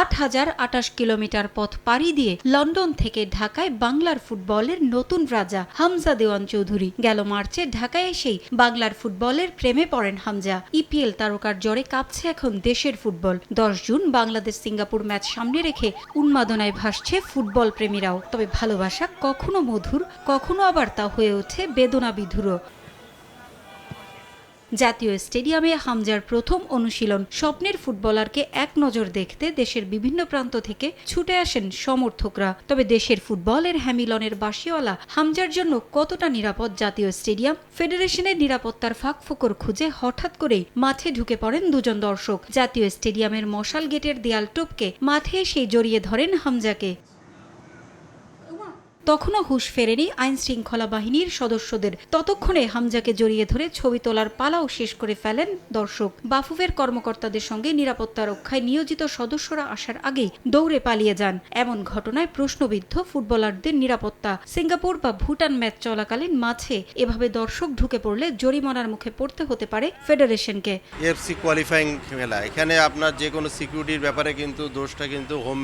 আট হাজার আটাশ কিলোমিটার পথ পাড়ি দিয়ে লন্ডন থেকে ঢাকায় বাংলার ফুটবলের নতুন রাজা হামজা দেওয়ান চৌধুরী। গেল মার্চে ঢাকায় এসেই বাংলার ফুটবলের প্রেমে পড়েন হামজা। ইপিএল তারকার জ্বরে কাঁপছে এখন দেশের ফুটবল। দশ জুন বাংলাদেশ সিঙ্গাপুর ম্যাচ সামনে রেখে উন্মাদনায় ভাসছে ফুটবল প্রেমীরাও। তবে ভালোবাসা কখনো মধুর, কখনো আবার তা হয়ে ওঠে বেদনা বিধুরও জাতীয় স্টেডিয়ামে হামজার প্রথম অনুশীলন স্বপ্নের ফুটবলারকে এক নজর দেখতে দেশের বিভিন্ন প্রান্ত থেকে ছুটে আসেন সমর্থকরা। তবে দেশের ফুটবলের হ্যামিলনের বাসিওয়ালা হামজার জন্য কতটা নিরাপদ জাতীয় স্টেডিয়াম, ফেডারেশনের নিরাপত্তার ফাঁক ফোকর খুঁজে হঠাৎ করেই মাঠে ঢুকে পড়েন দুজন দর্শক। জাতীয় স্টেডিয়ামের মশাল গেটের দেয়াল টপকে মাঠে এসে জড়িয়ে ধরেন হামজাকে। তখনও হুশ ফেরেনি আইন শৃঙ্খলা বাহিনীর সদস্যদের। ততক্ষণে হামজাকে জড়িয়ে ধরে ছবি তোলার পালাও শেষ করে ফেলেন দর্শক। বাফুফের কর্মকর্তাদের সঙ্গে নিরাপত্তা রক্ষায় নিয়োজিত সদস্যরা আসার আগেই দৌড়ে পালিয়ে যান। এমন ঘটনায় প্রশ্নবিদ্ধ ফুটবলারদের নিরাপত্তা। সিঙ্গাপুর বা ভুটান ম্যাচ চলাকালীন মাঝে এভাবে দর্শক ঢুকে পড়লে জরিমানার মুখে পড়তে হতে পারে ফেডারেশনকে। এফসি কোয়ালিফাইং খেলা। এখানে আপনার যে কোনো সিকিউরিটির ব্যাপারে কিন্তু দোষটা কিন্তু হোম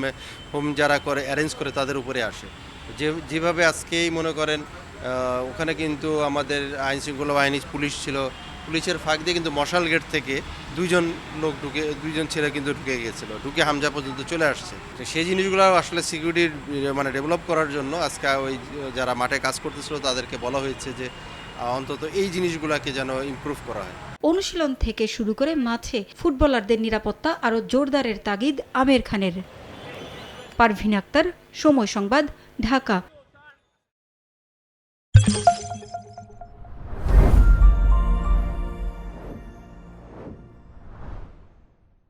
হোম যারা করে অ্যারেঞ্জ করে তাদের উপরে আসে। যে, যেভাবে আজকেই মনে করেন ওখানে কিন্তু আমাদের আইন শৃঙ্খলা বাহিনী পুলিশ ছিল। পুলিশের ফাঁক দিয়ে কিন্তু মশাল গেট থেকে দুইজন লোক ঢুকে, দুইজন ছেলে কিন্তু ঢুকে গিয়েছিল ঢুকে হামজা পর্যন্ত চলে আসছে। তো সেই জিনিসগুলো আসলে সিকিউরিটির মানে ডেভেলপ করার জন্য আজকে ওই, যারা মাঠে কাজ করতেছিল, তাদেরকে বলা হয়েছে যে, অন্তত এই জিনিসগুলোকে যেন ইমপ্রুভ করা হয়। অনুশীলন থেকে শুরু করে মাঠে ফুটবলারদের নিরাপত্তা আরও জোরদারের তাগিদ আমের খানের। পারভিন আক্তার, সময় সংবাদ ঢাকা